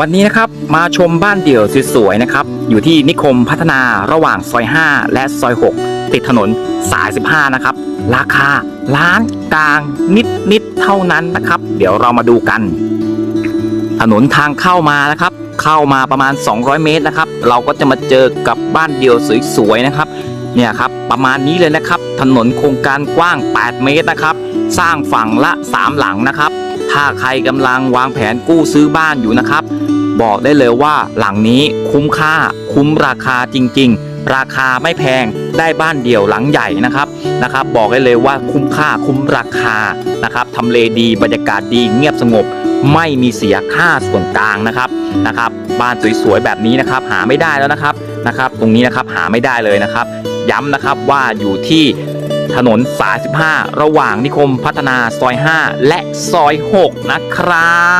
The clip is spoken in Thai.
วันนี้นะครับมาชมบ้านเดี่ยวสวยๆนะครับ อยู่ที่นิคมพัฒนาระหว่างซอย 5 และซอย 6 ติดถนนสาย 15 นะครับ ราคาล้านกลางนิดๆเท่านั้นนะครับ เดี๋ยวเรามาดูกัน ถนนทางเข้ามานะครับ เข้ามาประมาณ 200 เมตรนะครับ เราก็จะมาเจอกับบ้านเดี่ยวสวยๆนะครับ เนี่ยครับประมาณนี้เลยนะครับ ถนนโครงการกว้าง 8 เมตรนะครับ สร้างฝั่งละ 3 หลังนะครับ ถ้าใครกำลังวางแผนกู้ซื้อบ้านอยู่นะครับ บอกได้เลยว่าหลังนี้คุ้มค่าคุ้มราคาจริง ๆ ราคาไม่แพงได้บ้านเดี่ยวหลังใหญ่นะครับนะครับ บอกได้เลยว่าคุ้มค่าคุ้มราคานะครับทำเลดีบรรยากาศดีเงียบสงบไม่มีเสียค่าส่วนกลางนะครับนะครับ บ้านสวยๆแบบนี้นะครับ หาไม่ได้แล้วนะครับนะครับ ตรงนี้นะครับหาไม่ได้เลยนะครับ ย้ำนะครับว่าอยู่ที่ถนนสาย15 ระหว่างนิคมพัฒนาซอย 5 และซอย 6 นะครับ